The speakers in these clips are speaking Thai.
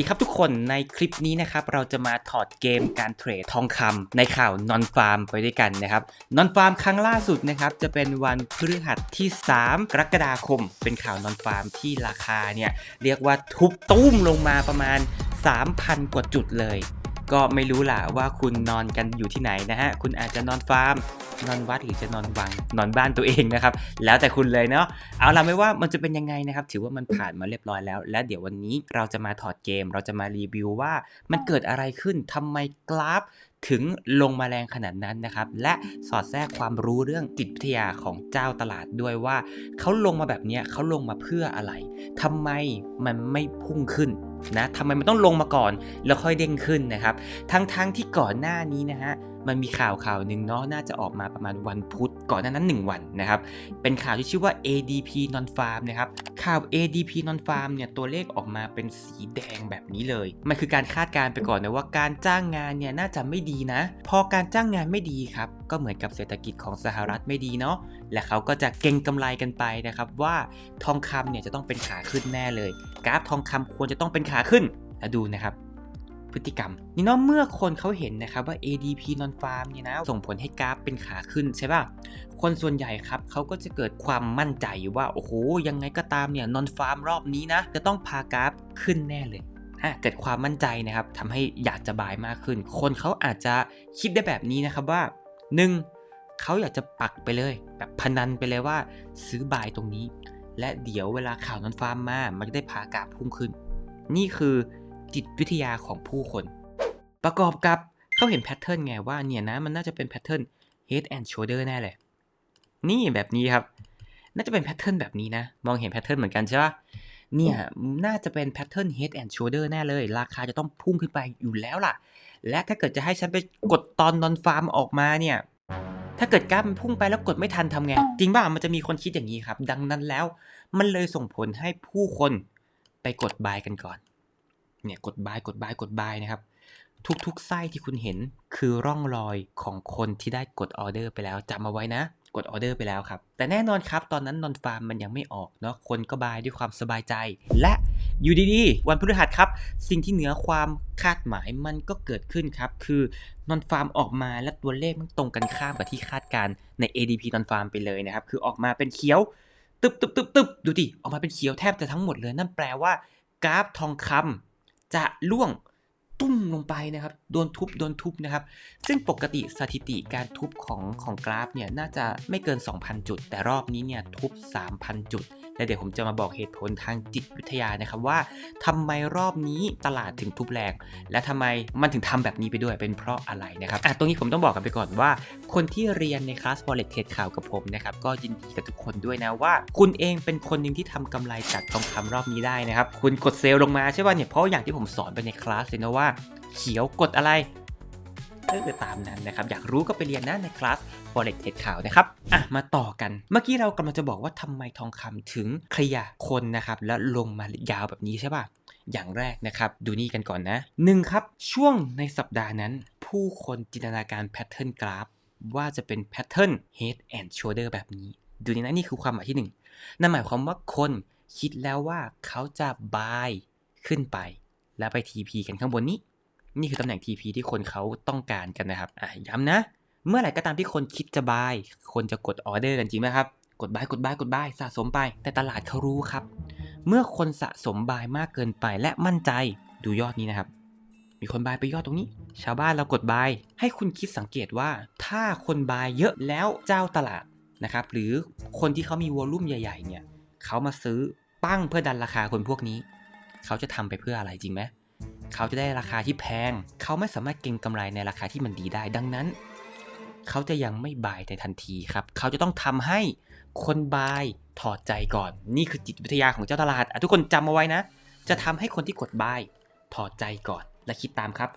ดีครับทุกคนในคลิปนี้นะครับเราจะมาถอดเกมการเทรดทองคำในข่าวนอนฟาร์มไปด้วยกันนะครับนอนฟาร์มครั้งล่าสุดนะครับจะเป็นวันพฤหัสที่ 3 กรกฎาคม เป็นข่าวนอนฟาร์มที่ราคาเนี่ยเรียกว่าทุบตุ้มลงมาประมาณ 3,000 กว่าจุดเลย ก็ไม่รู้ล่ะว่าคุณนอนกันอยู่ที่ไหนนะฮะ คุณอาจจะนอนฟาร์ม นอนวัดหรือจะนอนวัง นอนบ้านตัวเองนะครับ แล้วแต่คุณเลยเนาะ เอาล่ะไม่ว่ามันจะเป็นยังไงนะครับ ถือว่ามันผ่านมาเรียบร้อยแล้ว และเดี๋ยววันนี้เราจะมาถอดเกม เราจะมารีวิวว่ามันเกิดอะไรขึ้นทำไมกราฟ ถึงลงมาแรงขนาดนั้นนะครับ และสอดแทรกความรู้เรื่องจิตวิทยาของเจ้าตลาดด้วยว่าเขาลงมาแบบนี้เขาลงมาเพื่ออะไรทำไมมันไม่พุ่งขึ้นนะทำไมมันต้องลงมาก่อนแล้วค่อยเด้งขึ้นนะครับ ทั้งๆทที่ก่อนหน้านี้นะฮะ มันมีข่าวข่าวหนึ่งเนาะน่าจะออกมาประมาณวันพุธก่อนหน้านั้น 1 วันนะครับ เป็นข่าวที่ชื่อว่า ADP Non Farm นะครับ ข่าว ADP Non Farm เนี่ยตัวเลขออกมาเป็นสีแดงแบบนี้เลย มันคือการคาดการณ์ไปก่อนนะว่าการจ้างงานเนี่ยน่าจะไม่ดีนะ พอการจ้างงานไม่ดีครับ ก็เหมือนกับเศรษฐกิจของสหรัฐไม่ดีเนาะ และเขาก็จะเก็งกำไรกันไปนะครับว่าทองคำเนี่ยจะต้องเป็นขาขึ้นแน่เลย กราฟทองคำควรจะต้องเป็นขาขึ้นแล้วดูนะครับ พฤติกรรมนี่เนาะเมื่อคนเขาเห็นนะครับว่า ADP non farm เนี่ยนะส่งผลให้กราฟเป็นขาขึ้นใช่ป่ะคนส่วนใหญ่ครับเขาก็จะเกิดความมั่นใจว่าโอ้โหยังไงก็ตามเนี่ย non farm รอบนี้นะจะต้องพากราฟขึ้นแน่เลยอะเกิดความมั่นใจนะครับทำให้อยากจะบายมากขึ้น คนเขาอาจจะคิดได้แบบนี้นะครับว่า 1. เขาอยากจะปักไปเลย แบบพนันไปเลยว่า ซื้อบายตรงนี้ และเดี๋ยวเวลาข่าวนอนฟาร์มมา มันจะได้พากราฟพุ่งขึ้น นี่คือ จิตวิทยาของผู้คน ประกอบกับเขาเห็นแพทเทิร์นไงว่าเนี่ยนะมันน่าจะเป็นแพทเทิร์น head and shoulder แน่เลยนี่แบบนี้ครับ น่าจะเป็นแพทเทิร์นแบบนี้นะ มองเห็นแพทเทิร์นเหมือนกันใช่ปะเนี่ยน่าจะเป็นแพทเทิร์น head and shoulder แน่เลย ราคาจะต้องพุ่งขึ้นไปอยู่แล้วล่ะ และถ้าเกิดจะให้ฉันไปกดตอนนอนฟาร์มออกมาเนี่ยถ้าเกิดกรามันพุ่งไปแล้วกดไม่ทันทำไง จริงป่ะมันจะมีคนคิดอย่างนี้ครับ ดังนั้นแล้ว มันเลยส่งผลให้ผู้คนไปกดบายกันก่อน เนี่ยกดบายกดบายกดบายนะครับ ทุกๆไส้ที่คุณเห็นคือร่องรอยของคนที่ได้กดออเดอร์ไปแล้วจำเอาไว้นะกดออเดอร์ไปแล้วครับ แต่แน่นอนครับตอนนั้นนอนฟาร์มมันยังไม่ออกเนาะคนก็บายด้วยความสบายใจ และอยู่ดีๆ วันพฤหัสครับ สิ่งที่เหนือความคาดหมายมันก็เกิดขึ้นครับ คือนอนฟาร์มออกมาและตัวเลขมันตรงกันข้ามกับที่คาดการใน ADP นอนฟาร์มไปเลยนะครับ คือออกมาเป็นเขียว ตึบตึบตึบตึบดูดิออกมาเป็นเขียวแทบจะทั้งหมดเลย นั่นแปลว่ากราฟทองคำ จะล่วงตุ้มลงไปนะครับ โดนทุบ โดนทุบนะครับ ซึ่งปกติสถิติการทุบของของกราฟเนี่ยน่าจะไม่เกิน 2,000 จุด แต่รอบนี้เนี่ยทุบ 3,000 จุด และเดี๋ยวผมจะมาบอกเหตุผลทางจิตวิทยานะครับว่าทำไมรอบนี้ตลาดถึงทุบแรง และทำไมมันถึงทำแบบนี้ไปด้วยเป็นเพราะอะไรนะครับอะตรงนี้ผมต้องบอกกันไปก่อนว่า คนที่เรียนในคลาส Forex Trade ข่าวกับผมนะครับก็ยินดีกับทุกคนด้วยนะว่า คุณเองเป็นคนหนึ่งที่ทำกำไรจากทองคำรอบนี้ได้นะครับคุณกดเซลล์ลงมาใช่ป่ะเนี่ยเพราะอย่างที่ผมสอนไปในคลาสเลยนะว่าเขียวกดอะไร เออตามนั้นนะครับ อยากรู้ก็ไปเรียนนะในคลาส Forex t r a d ข่าวนะครับ อะ มาต่อกัน เมื่อกี้เรากำลังจะบอกว่าทำไมทองคำถึงขยะคนนะครับ แล้วลงมายาวแบบนี้ใช่ป่ะอย่างแรกนะครับ ดูนี่กันก่อนนะหนึ่งครับ ช่วงในสัปดาห์นั้น ผู้คนจินตนาการแพทเทิร์นกราฟว่าจะเป็นแพทเทิร์น head and shoulder แบบนี้ ดูนี่นะนี่คือความหมายที่หนึ่งนั่นหมายความว่าคนคิดแล้วว่าเขาจะ buy ขึ้นไป แล้วไป TP กันข้างบนนี้ นี่คือตำแหน่ง TP ที่คนเขาต้องการกันนะครับอะย้ำนะ เมื่อไหร่ก็ตามที่คนคิดจะบาย คนจะกดออเดอร์กันจริงไหมครับ กดบายกดบายกดบายสะสมไป แต่ตลาดเขารู้ครับ เมื่อคนสะสมบายมากเกินไปและมั่นใจดูยอดนี้นะครับ มีคนบายไปยอดตรงนี้ ชาวบ้านเรากดบาย ให้คุณคิดสังเกตว่า ถ้าคนบายเยอะแล้วเจ้าตลาดนะครับ หรือคนที่เขามีวอลลุ่มใหญ่ ๆ เนี่ยเขามาซื้อปั้งเพื่อดันราคาคนพวกนี้ เขาจะทำไปเพื่ออะไรจริงไหม เขาจะได้ราคาที่แพง เขาไม่สามารถเก็งกำไรในราคาที่มันดีได้ ดังนั้น เขาจะยังไม่บายในทันทีครับ เขาจะต้องทำให้คนบายถอดใจก่อน นี่คือจิตวิทยาของเจ้าตลาดทุกคนจำเอาไว้นะ จะทำให้คนที่กดบายถอดใจก่อนและคิดตามครับ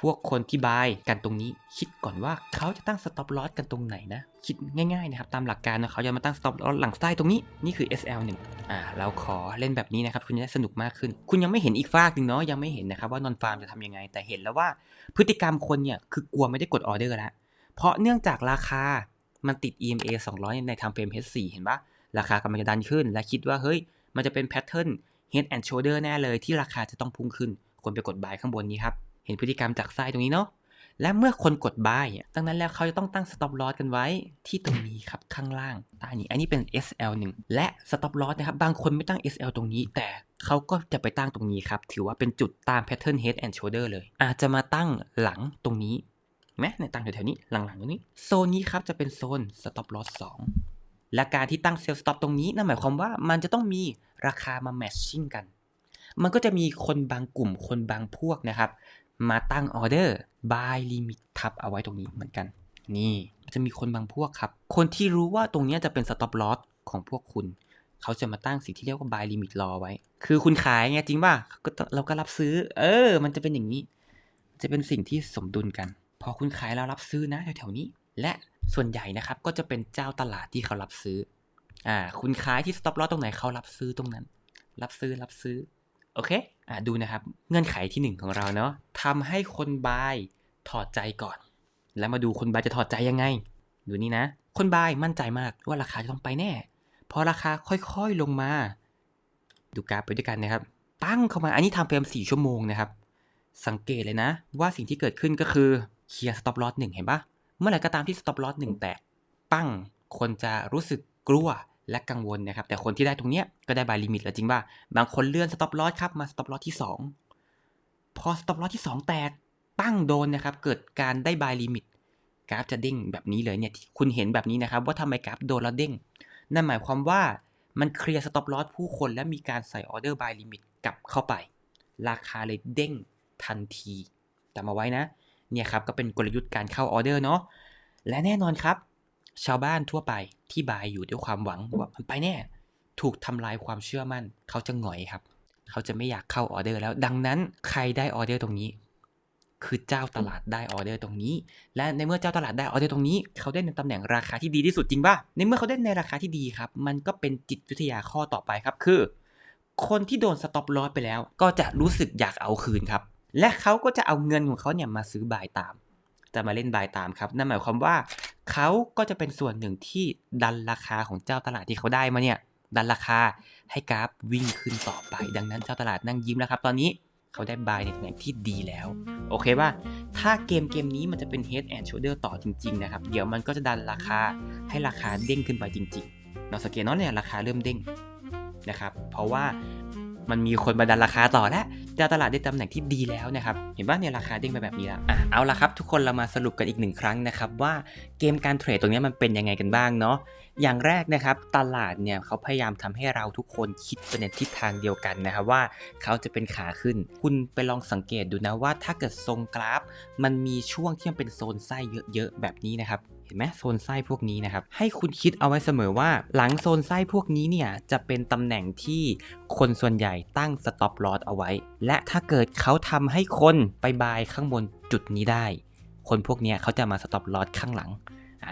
พวกคนที่บายกันตรงนี้ คิดก่อนว่าเขาจะตั้งสต็อปลอสกันตรงไหนนะ คิดง่ายๆนะครับ ตามหลักการนะเขาจะมาตั้งสต็อปลอสหลังใต้ตรงนี้ นี่คือ SL1 อ่าเราขอเล่นแบบนี้นะครับ คุณจะสนุกมากขึ้น คุณยังไม่เห็นอีกฝากหนึ่งเนาะยังไม่เห็นนะครับว่านอนฟาร์มจะทำยังไง แต่เห็นแล้วว่าพฤติกรรมคนเนี่ยคือกลัวไม่ได้กดออเดอร์แล้วเพราะเนื่องจากราคามันติด EMA 200 ใน time frame H4 เห็นปะราคากำลังจะดันขึ้น และคิดว่าเฮ้ยมันจะเป็นแพทเทิร์น head and shoulder แน่เลยที่ราคาจะต้องพุ่งขึ้นคนไปกด buy ข้างบนนี้ครับ เห็นพฤติกรรมจากไส้ตรงนี้เนาะและเมื่อคนกด buy อะดังนั้นแล้วเขาจะต้องตั้ง stop loss กันไว้ที่ตรงนี้ครับข้างล่างใต้นี้ อันนี้เป็น SL1 และ stop loss นะครับ บางคนไม่ตั้ง SL ตรงนี้ แต่เขาก็จะไปตั้งตรงนี้ครับ ถือว่าเป็นจุดตาม pattern head and shoulder เลย อาจจะมาตั้งหลังตรงนี้ไหมในตั้งแถวๆนี้หลังๆตรงนี้ โซนนี้ครับจะเป็นโซน stop loss 2 และการที่ตั้ง sell stop ตรงนี้นั่นหมายความว่ามันจะต้องมีราคามา matching กัน มันก็จะมีคนบางกลุ่มคนบางพวกนะครับ มาตั้งออเดอร์ buy limit ทับเอาไว้ตรงนี้เหมือนกัน นี่จะมีคนบางพวกครับ คนที่รู้ว่าตรงนี้จะเป็น stop loss ของพวกคุณ เขาจะมาตั้งสิ่งที่เรียกว่า buy limit รอไว้ คือคุณขายไงจริงป่ะก็เราก็รับซื้อ เออ มันจะเป็นอย่างนี้ จะเป็นสิ่งที่สมดุลกัน พอคุณขายแล้วรับซื้อนะแถวๆนี้ และส่วนใหญ่นะครับก็จะเป็นเจ้าตลาดที่เขารับซื้ออ่าคุณขายที่ stop loss ตรงไหนเขารับซื้อตรงนั้น รับซื้อรับซื้อ โอเคอะดูนะครับ เงื่อนไขที่หนึ่งของเราเนาะทำให้คนบายถอดใจก่อน แล้วมาดูคนบายจะถอดใจยังไง ดูนี่นะ คนบายมั่นใจมากว่าราคาจะต้องไปแน่ พอราคาค่อยๆลงมา ดูกราฟไปด้วยกันนะครับปั้งเข้ามา อันนี้ทำเฟรม4ชั่วโมงนะครับ สังเกตเลยนะ ว่าสิ่งที่เกิดขึ้นก็คือเคลียร์ stop loss หนึ่งเห็นปะเมื่อไหร่ก็ตามที่ stop loss หนึ่งแตก ปั้ง คนจะรู้สึกกลัว และกังวลนะครับ แต่คนที่ได้ตรงเนี้ยก็ได้บายลิมิตแล้วจริงป่ะ บางคนเลื่อน stop loss ครับมา stop loss ที่ 2 พอ stop loss ที่ 2 แตกปั้งโดนนะครับ เกิดการได้บายลิมิตกราฟจะเด้งแบบนี้เลยเนี่ยที่คุณเห็นแบบนี้นะครับ ว่าทำไมกราฟโดนแล้วเด้ง นั่นหมายความว่ามันเคลียร์ stop loss ผู้คนและมีการใส่ออเดอร์บายลิมิตกลับเข้าไป ราคาเลยเด้งทันทีจำเอาไว้นะ เนี่ยครับก็เป็นกลยุทธ์การเข้าออเดอร์เนาะและแน่นอนครับ ชาวบ้านทั่วไปที่บายอยู่ด้วยความหวังว่ามันไปแน่ ถูกทำลายความเชื่อมั่น เขาจะหงอยครับ เขาจะไม่อยากเข้าออเดอร์แล้ว ดังนั้นใครได้ออเดอร์ตรงนี้ คือเจ้าตลาดได้ออเดอร์ตรงนี้ และในเมื่อเจ้าตลาดได้ออเดอร์ตรงนี้ เขาได้ในตำแหน่งราคาที่ดีที่สุดจริงป่ะ ในเมื่อเขาได้ในราคาที่ดีครับ มันก็เป็นจิตวิทยาข้อต่อไปครับ คือ คนที่โดนสต็อปลอสไปแล้ว ก็จะรู้สึกอยากเอาคืนครับ และเขาก็จะเอาเงินของเขาเนี่ยมาซื้อบายตามจะมาเล่นบายตามครับ นั่นหมายความว่า เขาก็จะเป็นส่วนหนึ่งที่ดันราคาของเจ้าตลาดที่เขาได้มาเนี่ย ดันราคาให้กราฟวิ่งขึ้นต่อไป ดังนั้นเจ้าตลาดนั่งยิ้มแล้วครับ ตอนนี้เขาได้บายในตำแหน่งที่ดีแล้ว โอเคป่ะถ้าเกมเกมนี้มันจะเป็น head and shoulder ต่อจริง ๆ นะครับ เดี๋ยวมันก็จะดันราคาให้ราคาเด้งขึ้นไปจริงๆเราสังเกตเนาะเนี่ยราคาเริ่มเด้งนะครับ เพราะว่า มันมีคนมาดันราคาต่อแล้วเจ้าตลาดได้ตำแหน่งที่ดีแล้วนะครับ เห็นว่าเนี่ยราคาเด้งไปแบบนี้แล้วอะเอาละครับ ทุกคนเรามาสรุปกันอีกหนึ่งครั้งนะครับ ว่าเกมการเทรดตรงนี้มันเป็นยังไงกันบ้างเนาะอย่างแรกนะครับตลาดเนี่ยเขาพยายามทำให้เราทุกคนคิดไปในทิศทางเดียวกันนะครับว่าเขาจะเป็นขาขึ้น คุณไปลองสังเกตดูนะว่าถ้าเกิดทรงกราฟ มันมีช่วงที่มันเป็นโซนไส้เยอะๆแบบนี้นะครับ ห็นไหมโซนไส้พวกนี้นะครับ ให้คุณคิดเอาไว้เสมอว่า หลังโซนไส้พวกนี้เนี่ยจะเป็นตำแหน่งที่คนส่วนใหญ่ตั้งสต็อปลอสเอาไว้ และถ้าเกิดเขาทำให้คนไปบายข้างบนจุดนี้ได้ คนพวกนี้เขาจะมาสต็อปลอสข้างหลัง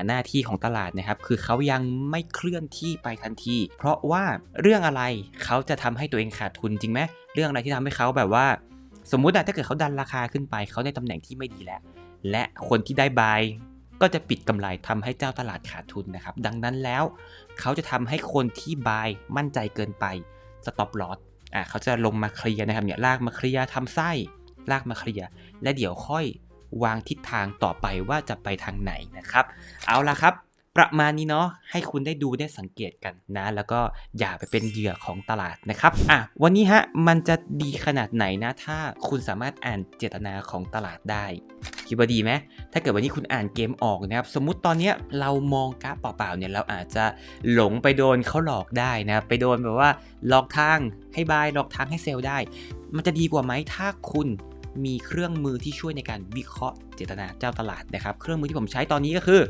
หน้าที่ของตลาดนะครับ คือเขายังไม่เคลื่อนที่ไปทันที เพราะว่าเรื่องอะไรเขาจะทำให้ตัวเองขาดทุนจริงไหมเรื่องอะไรที่ทำให้เขาแบบว่า สมมุติอะถ้าเกิดเขาดันราคาขึ้นไปเขาในตำแหน่งที่ไม่ดีแล้ว และคนที่ได้บาย ก็จะปิดกำไรทำให้เจ้าตลาดขาดทุนนะครับ ดังนั้นแล้วเขาจะทำให้คนที่บายมั่นใจเกินไปสต็อปลอสอ่าเขาจะลงมาเคลียร์นะครับเนี่ยลากมาเคลียร์ทำไส้ลากมาเคลียร์และเดี๋ยวค่อยวางทิศทางต่อไปว่าจะไปทางไหนนะครับ เอาละครับ ประมาณนี้เนาะให้คุณได้ดูได้สังเกตกันนะ แล้วก็อย่าไปเป็นเหยื่อของตลาดนะครับอะวันนี้ฮะมันจะดีขนาดไหนนะ ถ้าคุณสามารถอ่านเจตนาของตลาดได้คิดว่าดีไหมถ้าเกิดวันนี้คุณอ่านเกมออกนะครับ สมมุติตอนเนี้ยเรามองกราฟเปล่าๆเนี่ยเราอาจจะหลงไปโดนเขาหลอกได้นะไปโดนแบบว่าหลอกทางให้บายหลอกทางให้เซลล์ได้ มันจะดีกว่าไหมถ้าคุณมีเครื่องมือที่ช่วยในการวิเคราะห์เจตนาเจ้าตลาดนะครับ เครื่องมือที่ผมใช้ตอนนี้ก็คือ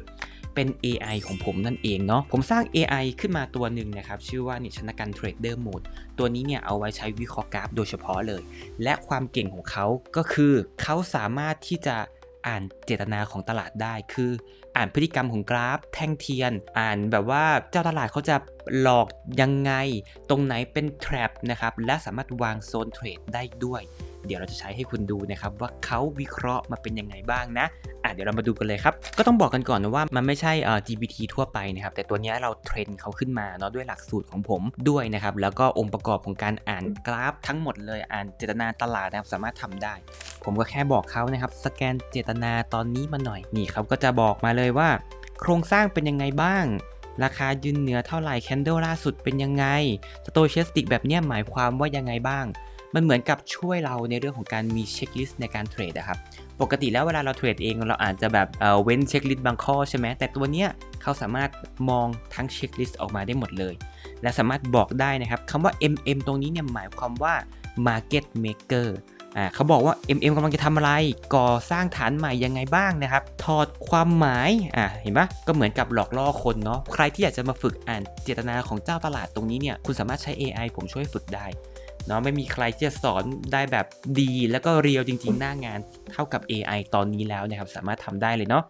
เป็น AI ของผมนั่นเองเนาะผมสร้าง AI ขึ้นมาตัวหนึ่งนะครับ ชื่อว่าเนิชนะกันเทรดเดอร์โหมดตัวนี้เนี่ยเอาไว้ใช้วิเคราะห์กราฟโดยเฉพาะเลย และความเก่งของเขาก็คือเขาสามารถที่จะอ่านเจตนาของตลาดได้ คืออ่านพฤติกรรมของกราฟ แท่งเทียน อ่านแบบว่าเจ้าตลาดเขาจะหลอกยังไง ตรงไหนเป็น trap นะครับ และสามารถวางโซนเทรดได้ด้วย เดี๋ยวเราจะใช้ให้คุณดูนะครับว่าเขาวิเคราะห์มาเป็นยังไงบ้างนะอะเดี๋ยวเรามาดูกันเลยครับ ก็ต้องบอกกันก่อนนะว่ามันไม่ใช่เอ่อ GPT ทั่วไปนะครับ แต่ตัวเนี้ยเราเทรนเขาขึ้นมาเนาะด้วยหลักสูตรของผมด้วยนะครับ แล้วก็องค์ประกอบของการอ่านกราฟทั้งหมดเลยอ่านเจตนาตลาดนะครับสามารถทำได้ ผมก็แค่บอกเขานะครับ สแกนเจตนาตอนนี้มาหน่อยนี่เขาก็จะบอกมาเลยว่า โครงสร้างเป็นยังไงบ้างราคายืนเหนือเท่าไหร่แคนเดลล่าสุดเป็นยังไงสโตเชสติกแบบเนี้ยหมายความว่ายังไงบ้าง มันเหมือนกับช่วยเราในเรื่องของการมีเช็คลิสต์ในการเทรดนะครับ ปกติแล้วเวลาเราเทรดเองเราอาจจะแบบเเว้นเช็คลิสต์บางข้อใช่ไหมแต่ตัวเนี้ยเขาสามารถมองทั้งเช็คลิสต์ออกมาได้หมดเลย และสามารถบอกได้นะครับคำว่า MM ตรงนี้เนี่ยหมายความว่า Market Maker อ่าเขาบอกว่า MM กำลังจะทำอะไร ก่อสร้างฐานใหม่ยังไงบ้างนะครับ ถอดความหมายอ่าเห็นปะก็เหมือนกับหลอกล่อคนเนาะ ใครที่อยากจะมาฝึกอ่านเจตนาของเจ้าตลาดตรงนี้เนี่ย คุณสามารถใช้ AI ผมช่วยฝึกได้ เนาะไม่มีใครที่จะสอนได้แบบดี แล้วก็เรียวจริง ๆ หน้างานเท่ากับ AI ตอนนี้แล้วนะครับ สามารถทำได้เลยเนาะ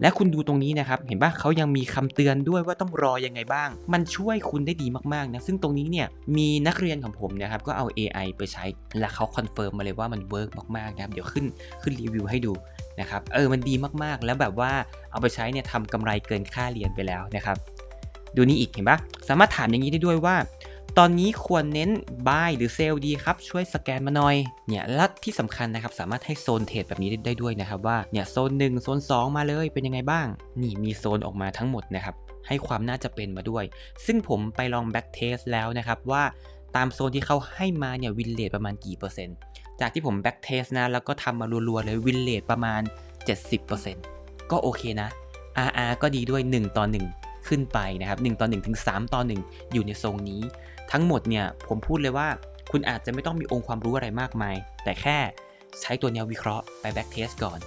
และคุณดูตรงนี้นะครับ เห็นปะเขายังมีคำเตือนด้วยว่าต้องรอยังไงบ้าง มันช่วยคุณได้ดีมากๆนะ ซึ่งตรงนี้เนี่ย มีนักเรียนของผมนะครับ ก็เอา AI ไปใช้ และเขาคอนเฟิร์มมาเลยว่ามันเวิร์กมากๆนะครับ เดี๋ยวขึ้นขึ้นรีวิวให้ดูนะครับ เออ มันดีมากๆ แล้วแบบว่าเอาไปใช้เนี่ยทำกำไรเกินค่าเรียนไปแล้วนะครับ ดูนี่อีกเห็นปะสามารถถามอย่างนี้ได้ด้วยว่า ตอนนี้ควรเน้น buy หรือ sell ดีครับ ช่วยสแกนมาหน่อย เนี่ยและที่สำคัญนะครับ สามารถให้โซนเทรดแบบนี้ได้ด้วยนะครับว่า เนี่ยโซน 1 โซน 2 มาเลยเป็นยังไงบ้าง นี่มีโซนออกมาทั้งหมดนะครับ ให้ความน่าจะเป็นมาด้วย ซึ่งผมไปลอง back test แล้วนะครับว่าตามโซนที่เขาให้มาเนี่ยวินเลทประมาณกี่เปอร์เซ็นต์ จากที่ผม back test นะ แล้วก็ทำมารัวๆเลยวินเลทประมาณ 70%ก็โอเคนะ RR ก็ดีด้วย 1 ต่อ 1 ขึ้นไปนะครับ 1 ต่อ 1 ถึง 3 ต่อ 1 อยู่ในทรงนี้ ทั้งหมดเนี่ยผมพูดเลยว่าคุณอาจจะไม่ต้องมีองค์ความรู้อะไรมากมาย แต่แค่ใช้ตัวแนววิเคราะห์ไปแบ็กเทสก่อน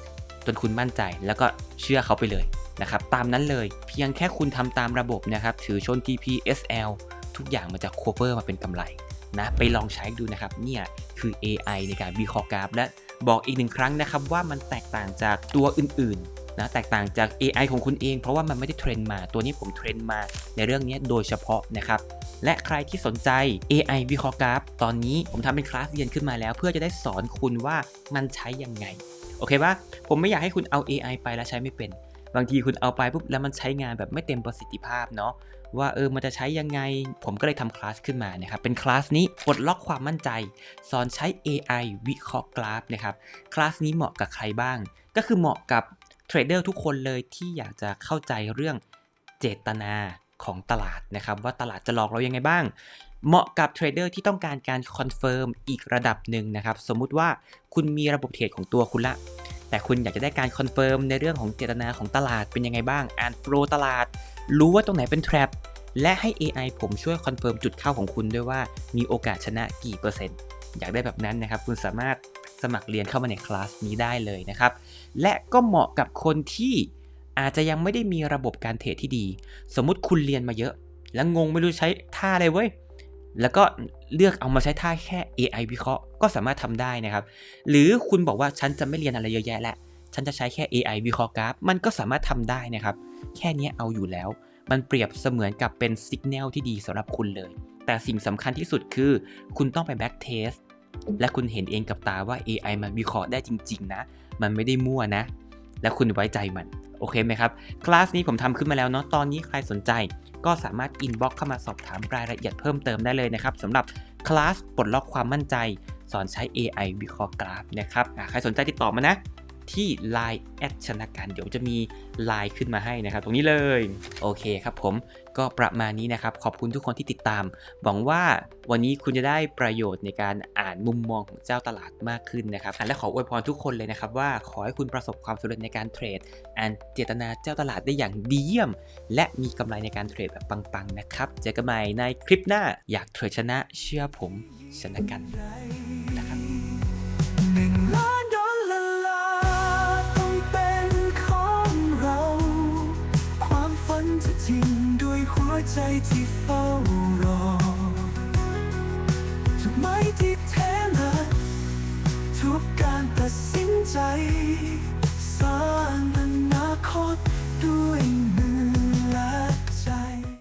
จนคุณมั่นใจแล้วก็เชื่อเขาไปเลยนะครับตามนั้นเลยเพียงแค่คุณทำตามระบบนะครับถือชน TP SL ทุกอย่างมันจะ cover มาเป็นกำไรนะไปลองใช้ดูนะครับเนี่ยคือ AI ในการวิเคราะห์กราฟและบอกอีกหนึ่งครั้งนะครับว่ามันแตกต่างจากตัวอื่นๆ นะแตกต่างจาก AI ของคุณเอง เพราะว่ามันไม่ได้เทรนมาตัวนี้ผมเทรนมาในเรื่องนี้โดยเฉพาะนะครับ และใครที่สนใจ AI วิเคราะห์กราฟ ตอนนี้ผมทำเป็นคลาสเรียนขึ้นมาแล้ว เพื่อจะได้สอนคุณว่ามันใช้ยังไง โอเคปะผมไม่อยากให้คุณเอา AI ไปแล้วใช้ไม่เป็น บางทีคุณเอาไปปุ๊บแล้วมันใช้งานแบบไม่เต็มประสิทธิภาพเนาะว่าเออมันจะใช้ยังไง ผมก็เลยทำคลาสขึ้นมานะครับ เป็นคลาสนี้ปลดล็อกความมั่นใจ สอนใช้ AI วิเคราะห์กราฟนะครับ คลาสนี้เหมาะกับใครบ้าง ก็คือเหมาะกับ เทรดเดอร์ทุกคนเลยที่อยากจะเข้าใจเรื่องเจตนาของตลาดนะครับ ว่าตลาดจะหลอกเรายังไงบ้าง เหมาะกับเทรดเดอร์ที่ต้องการการคอนเฟิร์มอีกระดับหนึ่งนะครับ สมมุติว่าคุณมีระบบเทรดของตัวคุณละ แต่คุณอยากจะได้การคอนเฟิร์มในเรื่องของเจตนาของตลาดเป็นยังไงบ้าง อ่านโฟลตลาด รู้ว่าตรงไหนเป็น trap และให้ AI ผมช่วยคอนเฟิร์มจุดเข้าของคุณด้วยว่ามีโอกาสชนะกี่เปอร์เซ็นต์ อยากได้แบบนั้นนะครับ คุณสามารถ สมัครเรียนเข้ามาในคลาสนี้ได้เลยนะครับ และก็เหมาะกับคนที่อาจจะยังไม่ได้มีระบบการเทรดที่ดี สมมุติคุณเรียนมาเยอะ แล้วงงไม่รู้ใช้ท่าอะไรเว้ย แล้วก็เลือกเอามาใช้ท่าแค่ AI วิเคราะห์ก็สามารถทำได้นะครับ หรือคุณบอกว่าฉันจะไม่เรียนอะไรเยอะแยะแหละฉันจะใช้แค่ AI วิเคราะห์กราฟ มันก็สามารถทำได้นะครับ แค่นี้เอาอยู่แล้ว มันเปรียบเสมือนกับเป็นสัญญาณที่ดีสำหรับคุณเลย แต่สิ่งสำคัญที่สุดคือ คุณต้องไปแบ็กเทส และคุณเห็นเองกับตาว่า AI มันวิเคราะห์ได้จริง ๆ นะ มันไม่ได้มั่วนะ และคุณไว้ใจมัน โอเคไหมครับ คลาสนี้ผมทำขึ้นมาแล้วเนาะ ตอนนี้ใครสนใจ ก็สามารถอินบ็อกเข้ามาสอบถามรายละเอียดเพิ่มเติมได้เลยนะครับสำหรับคลาสปลดล็อกความมั่นใจ สอนใช้ AI วิเคราะห์กราฟนะครับใครสนใจติดต่อมานะ ที่ Line แอดชนะการเดี๋ยวจะมี Line ขึ้นมาให้นะครับ ตรงนี้เลย โอเคครับผมก็ประมาณนี้นะครับ ขอบคุณทุกคนที่ติดตาม หวังว่าวันนี้คุณจะได้ประโยชน์ในการอ่านมุมมองของเจ้าตลาดมากขึ้นนะครับ และขออวยพรทุกคนเลยนะครับ ว่าขอให้คุณประสบความสำเร็จในการเทรดอ่านเจตนาเจ้าตลาดได้อย่างดีเยี่ยม และมีกำไรในการเทรดแบบปังๆนะครับ เจอกันใหม่ในคลิปหน้า อยากเทรดชนะเชื่อผมชนะกันนะครับ ใจที่เฝ้ารอทุกไม้ที่แท้ละทุกการตัดสินใจ